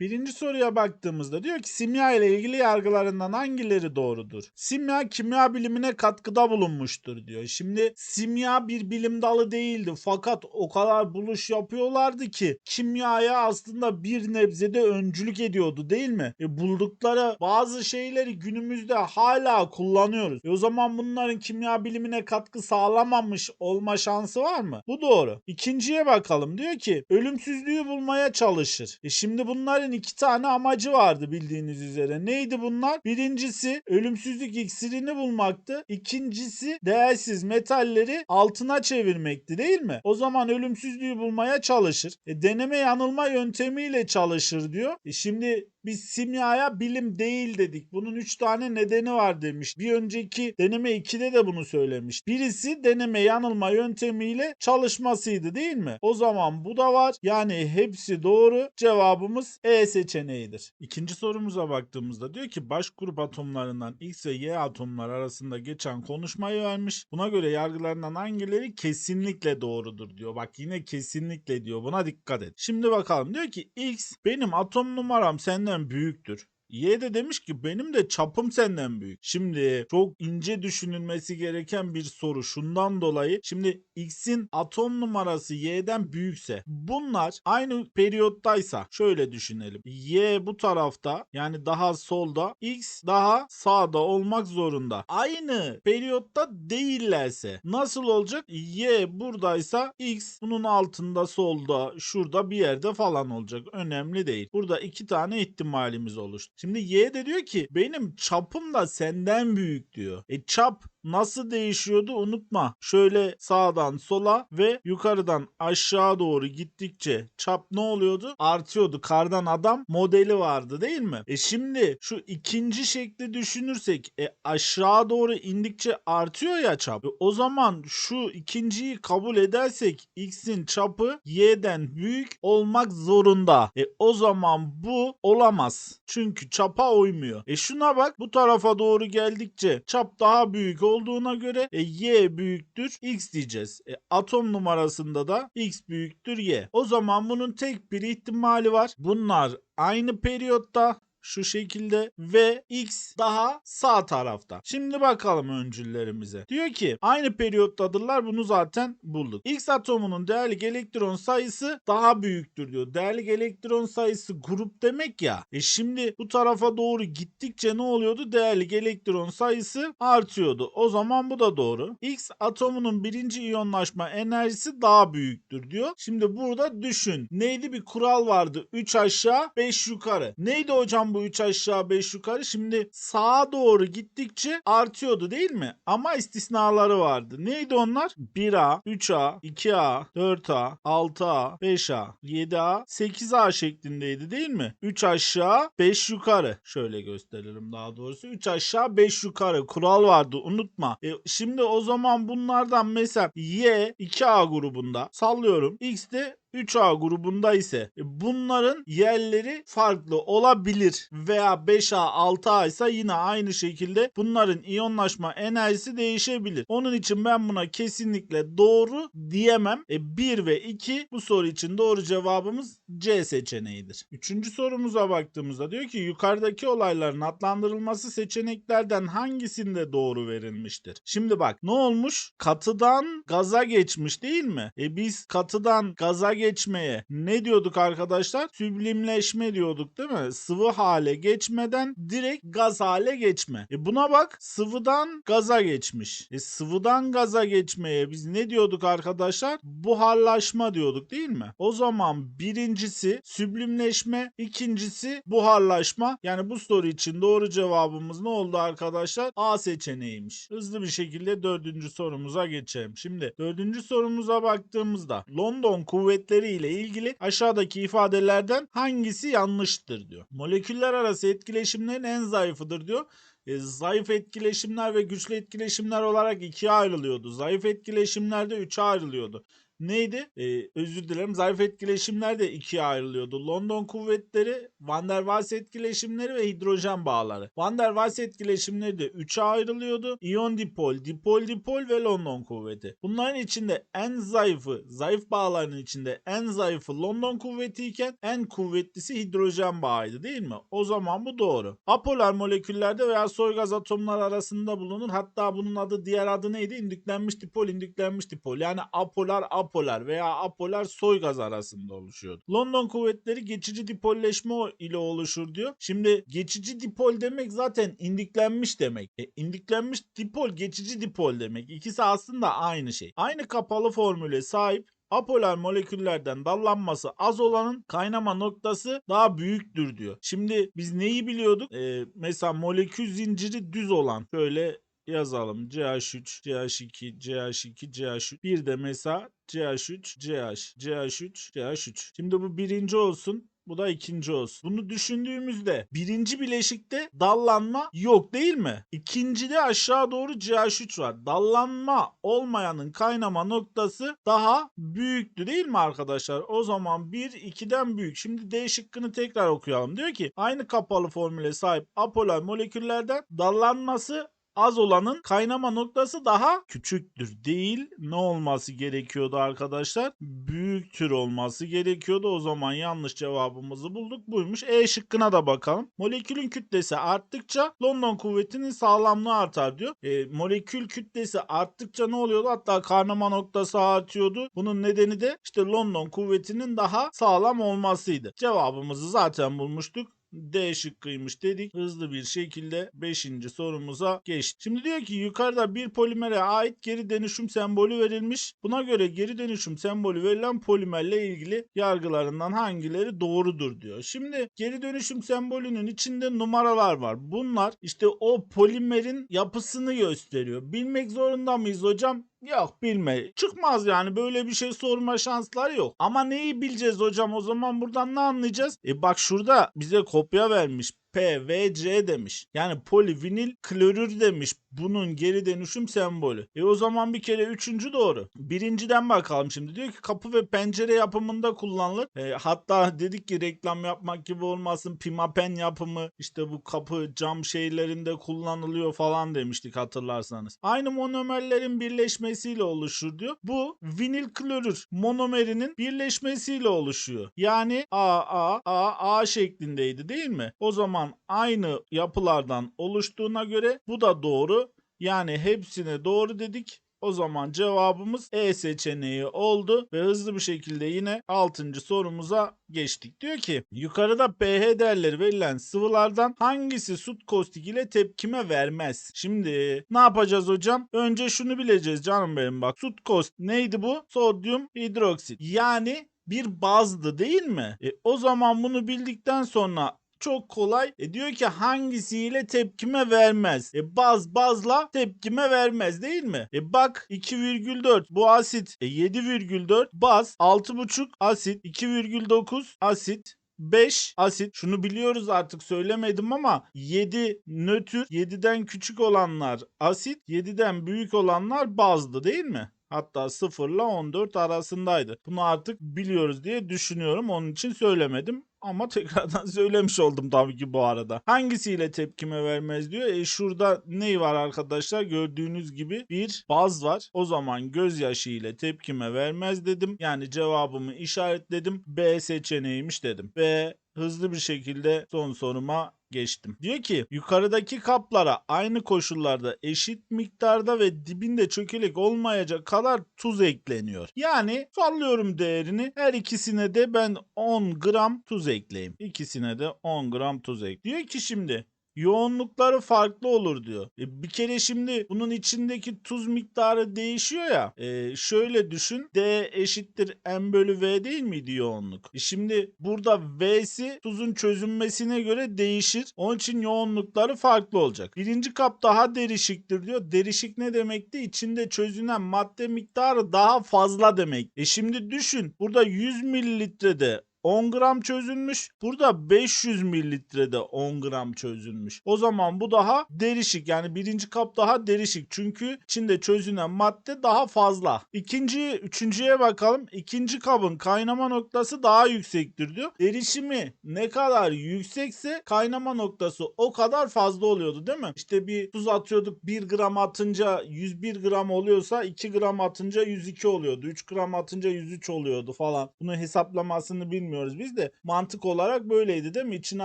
Birinci soruya baktığımızda diyor ki simya ile ilgili yargılarından hangileri doğrudur? Simya kimya bilimine katkıda bulunmuştur diyor. Şimdi simya bir bilim dalı değildi fakat o kadar buluş yapıyorlardı ki kimyaya aslında bir nebzede öncülük ediyordu değil mi? E buldukları bazı şeyleri günümüzde hala kullanıyoruz. E o zaman bunların kimya bilimine katkı sağlamamış olma şansı var mı? Bu doğru. İkinciye bakalım. Diyor ki ölümsüzlüğü bulmaya çalışır. E şimdi bunların iki tane amacı vardı bildiğiniz üzere. Neydi bunlar? Birincisi ölümsüzlük iksirini bulmaktı. İkincisi değersiz metalleri altına çevirmekti değil mi? O zaman ölümsüzlüğü bulmaya çalışır. E, deneme yanılma yöntemiyle çalışır diyor. E, şimdi biz simyaya bilim değil dedik. Bunun 3 tane nedeni var demiş. Bir önceki deneme 2'de de bunu söylemiş. Birisi deneme yanılma yöntemiyle çalışmasıydı değil mi? O zaman bu da var. Yani hepsi doğru. Cevabımız E seçeneğidir. İkinci sorumuza baktığımızda diyor ki baş grup atomlarından X ve Y atomlar arasında geçen konuşmayı vermiş. Buna göre yargılarından hangileri kesinlikle doğrudur diyor. Bak yine kesinlikle diyor. Buna dikkat et. Şimdi bakalım diyor ki X benim atom numaram senden büyüktür. Y de demiş ki benim de çapım senden büyük. Şimdi çok ince düşünülmesi gereken bir soru. Şundan dolayı şimdi X'in atom numarası Y'den büyükse bunlar aynı periyottaysa şöyle düşünelim. Y bu tarafta yani daha solda X daha sağda olmak zorunda. Aynı periyotta değillerse nasıl olacak? Y buradaysa X bunun altında solda şurada bir yerde falan olacak. Önemli değil. Burada iki tane ihtimalimiz oluştu. Şimdi Y de diyor ki benim çapım da senden büyük diyor. E çap nasıl değişiyordu unutma. Şöyle sağdan sola ve yukarıdan aşağı doğru gittikçe çap ne oluyordu? Artıyordu. Kardan adam modeli vardı değil mi? E şimdi şu ikinci şekli düşünürsek e aşağı doğru indikçe artıyor ya çap. E o zaman şu ikinciyi kabul edersek x'in çapı y'den büyük olmak zorunda. E o zaman bu olamaz. Çünkü çapa uymuyor. E şuna bak bu tarafa doğru geldikçe çap daha büyük olduğuna göre e, y büyüktür x diyeceğiz. E, atom numarasında da x büyüktür y. O zaman bunun tek bir ihtimali var. Bunlar aynı periyotta şu şekilde ve x daha sağ tarafta. Şimdi bakalım öncüllerimize. Diyor ki aynı periyottadırlar bunu zaten bulduk. X atomunun değerli elektron sayısı daha büyüktür diyor. Değerli elektron sayısı grup demek ya. E şimdi bu tarafa doğru gittikçe ne oluyordu? Değerli elektron sayısı artıyordu. O zaman bu da doğru. X atomunun birinci iyonlaşma enerjisi daha büyüktür diyor. Şimdi burada düşün. Neydi bir kural vardı. 3 aşağı 5 yukarı. Neydi hocam bu 3 aşağı 5 yukarı? Şimdi sağa doğru gittikçe artıyordu değil mi? Ama istisnaları vardı. Neydi onlar? 1A, 3A, 2A, 4A, 6A, 5A, 7A, 8A şeklindeydi değil mi? 3 aşağı 5 yukarı. Şöyle gösterelim daha doğrusu. 3 aşağı 5 yukarı kural vardı unutma. E, şimdi o zaman bunlardan mesela Y 2A grubunda sallıyorum. X de 3A grubunda ise e, bunların yerleri farklı olabilir veya 5A 6A ise yine aynı şekilde bunların iyonlaşma enerjisi değişebilir. Onun için ben buna kesinlikle doğru diyemem. E, 1 ve 2 bu soru için doğru cevabımız C seçeneğidir. Üçüncü sorumuza baktığımızda diyor ki yukarıdaki olayların adlandırılması seçeneklerden hangisinde doğru verilmiştir? Şimdi bak ne olmuş? Katıdan gaza geçmiş değil mi? E biz katıdan gaza geçmeye ne diyorduk arkadaşlar? Süblimleşme diyorduk değil mi? Sıvı hale geçmeden direkt gaz hale geçme. E buna bak sıvıdan gaza geçmiş. E sıvıdan gaza geçmeye biz ne diyorduk arkadaşlar? Buharlaşma diyorduk değil mi? O zaman birincisi süblimleşme, ikincisi buharlaşma. Yani bu soru için doğru cevabımız ne oldu arkadaşlar? A seçeneğiymiş. Hızlı bir şekilde dördüncü sorumuza geçelim. Şimdi dördüncü sorumuza baktığımızda London kuvvetleri ile ilgili aşağıdaki ifadelerden hangisi yanlıştır diyor. Moleküller arası etkileşimlerin en zayıfıdır diyor. E, zayıf etkileşimler ve güçlü etkileşimler olarak ikiye ayrılıyordu. Zayıf etkileşimlerde üçe ayrılıyordu. Neydi? Ee, özür dilerim. Zayıf etkileşimler de ikiye ayrılıyordu. London kuvvetleri, Van der Waals etkileşimleri ve hidrojen bağları. Van der Waals etkileşimleri de üçe ayrılıyordu. İyon dipol, dipol dipol ve London kuvveti. Bunların içinde en zayıfı, zayıf bağların içinde en zayıfı London kuvveti iken en kuvvetlisi hidrojen bağıydı değil mi? O zaman bu doğru. Apolar moleküllerde veya soy gaz atomları arasında bulunur. Hatta bunun adı diğer adı neydi? İndüklenmiş dipol, indüklenmiş dipol. Yani apolar apolar veya apolar soy gaz arasında oluşuyordu. London kuvvetleri geçici dipolleşme ile oluşur diyor. Şimdi geçici dipol demek zaten indüklenmiş demek. E, indüklenmiş dipol geçici dipol demek. İkisi aslında aynı şey. Aynı kapalı formüle sahip Apolar moleküllerden dallanması az olanın kaynama noktası daha büyüktür diyor. Şimdi biz neyi biliyorduk? Ee, mesela molekül zinciri düz olan şöyle yazalım. CH3, CH2, CH2, CH3. Bir de mesela CH3, CH, CH3, CH3. Şimdi bu birinci olsun. Bu da ikinci olsun. Bunu düşündüğümüzde birinci bileşikte dallanma yok değil mi? İkincide aşağı doğru CH3 var. Dallanma olmayanın kaynama noktası daha büyüktü değil mi arkadaşlar? O zaman 1 2'den büyük. Şimdi D şıkkını tekrar okuyalım. Diyor ki aynı kapalı formüle sahip apolar moleküllerden dallanması az olanın kaynama noktası daha küçüktür değil. Ne olması gerekiyordu arkadaşlar? Büyüktür olması gerekiyordu. O zaman yanlış cevabımızı bulduk. Buymuş. E şıkkına da bakalım. Molekülün kütlesi arttıkça London kuvvetinin sağlamlığı artar diyor. E, molekül kütlesi arttıkça ne oluyordu? Hatta kaynama noktası artıyordu. Bunun nedeni de işte London kuvvetinin daha sağlam olmasıydı. Cevabımızı zaten bulmuştuk. D şıkkıymış dedik. Hızlı bir şekilde 5. sorumuza geçtik. Şimdi diyor ki yukarıda bir polimere ait geri dönüşüm sembolü verilmiş. Buna göre geri dönüşüm sembolü verilen polimerle ilgili yargılarından hangileri doğrudur diyor. Şimdi geri dönüşüm sembolünün içinde numaralar var. Bunlar işte o polimerin yapısını gösteriyor. Bilmek zorunda mıyız hocam? Yok bilme. Çıkmaz yani böyle bir şey sorma şansları yok. Ama neyi bileceğiz hocam o zaman buradan ne anlayacağız? E bak şurada bize kopya vermiş. PVC demiş. Yani polivinil klorür demiş. Bunun geri dönüşüm sembolü. E o zaman bir kere üçüncü doğru. Birinciden bakalım şimdi. Diyor ki kapı ve pencere yapımında kullanılır. E, hatta dedik ki reklam yapmak gibi olmasın. Pimapen yapımı işte bu kapı cam şeylerinde kullanılıyor falan demiştik hatırlarsanız. Aynı monomerlerin birleşmesiyle oluşur diyor. Bu vinil klorür monomerinin birleşmesiyle oluşuyor. Yani A A A A şeklindeydi değil mi? O zaman aynı yapılardan oluştuğuna göre bu da doğru. Yani hepsine doğru dedik. O zaman cevabımız E seçeneği oldu ve hızlı bir şekilde yine 6. sorumuza geçtik. Diyor ki yukarıda pH değerleri verilen sıvılardan hangisi sut kostik ile tepkime vermez? Şimdi ne yapacağız hocam? Önce şunu bileceğiz canım benim bak. Sut kost neydi bu? Sodyum hidroksit. Yani bir bazdı değil mi? E, o zaman bunu bildikten sonra çok kolay. E diyor ki hangisiyle tepkime vermez. E baz bazla tepkime vermez değil mi? E bak 2,4 bu asit. E 7,4 baz 6,5 asit 2,9 asit 5 asit. Şunu biliyoruz artık söylemedim ama 7 nötr 7'den küçük olanlar asit 7'den büyük olanlar bazdı değil mi? Hatta 0 ile 14 arasındaydı. Bunu artık biliyoruz diye düşünüyorum. Onun için söylemedim. Ama tekrardan söylemiş oldum tabii ki bu arada. Hangisiyle tepkime vermez diyor. E şurada ne var arkadaşlar? Gördüğünüz gibi bir baz var. O zaman gözyaşı ile tepkime vermez dedim. Yani cevabımı işaretledim. B seçeneğiymiş dedim. Ve hızlı bir şekilde son soruma geçtim. Diyor ki yukarıdaki kaplara aynı koşullarda eşit miktarda ve dibinde çökelek olmayacak kadar tuz ekleniyor. Yani sallıyorum değerini her ikisine de ben 10 gram tuz ekleyeyim. İkisine de 10 gram tuz ek. Diyor ki şimdi yoğunlukları farklı olur diyor. E, bir kere şimdi bunun içindeki tuz miktarı değişiyor ya. E, şöyle düşün. D eşittir M bölü V değil miydi yoğunluk? E, şimdi burada V'si tuzun çözünmesine göre değişir. Onun için yoğunlukları farklı olacak. Birinci kap daha derişiktir diyor. Derişik ne demekti? İçinde çözünen madde miktarı daha fazla demek. E şimdi düşün. Burada 100 mililitrede 10 gram çözülmüş. Burada 500 mililitrede 10 gram çözülmüş. O zaman bu daha derişik yani birinci kap daha derişik. Çünkü içinde çözünen madde daha fazla. İkinci, üçüncüye bakalım. İkinci kabın kaynama noktası daha yüksektir diyor. Derişimi ne kadar yüksekse kaynama noktası o kadar fazla oluyordu değil mi? İşte bir tuz atıyorduk 1 gram atınca 101 gram oluyorsa 2 gram atınca 102 oluyordu. 3 gram atınca 103 oluyordu falan. Bunu hesaplamasını bilmiyoruz biz de. Mantık olarak böyleydi değil mi? İçine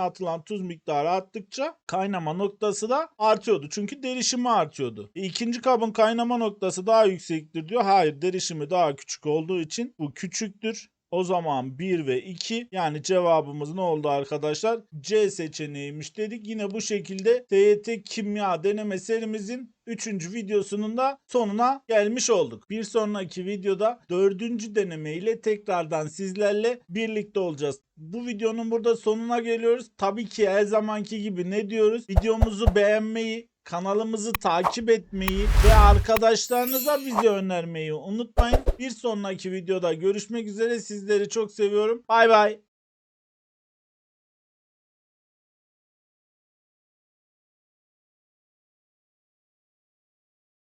atılan tuz miktarı arttıkça kaynama noktası da artıyordu. Çünkü derişimi artıyordu. E, ikinci kabın kaynama noktası daha yüksektir diyor. Hayır derişimi daha küçük olduğu için bu küçüktür. O zaman 1 ve 2 yani cevabımız ne oldu arkadaşlar? C seçeneğiymiş dedik. Yine bu şekilde TYT kimya deneme serimizin 3. videosunun da sonuna gelmiş olduk. Bir sonraki videoda 4. deneme ile tekrardan sizlerle birlikte olacağız. Bu videonun burada sonuna geliyoruz. Tabii ki her zamanki gibi ne diyoruz? Videomuzu beğenmeyi, kanalımızı takip etmeyi ve arkadaşlarınıza bizi önermeyi unutmayın. Bir sonraki videoda görüşmek üzere. Sizleri çok seviyorum. Bay bay.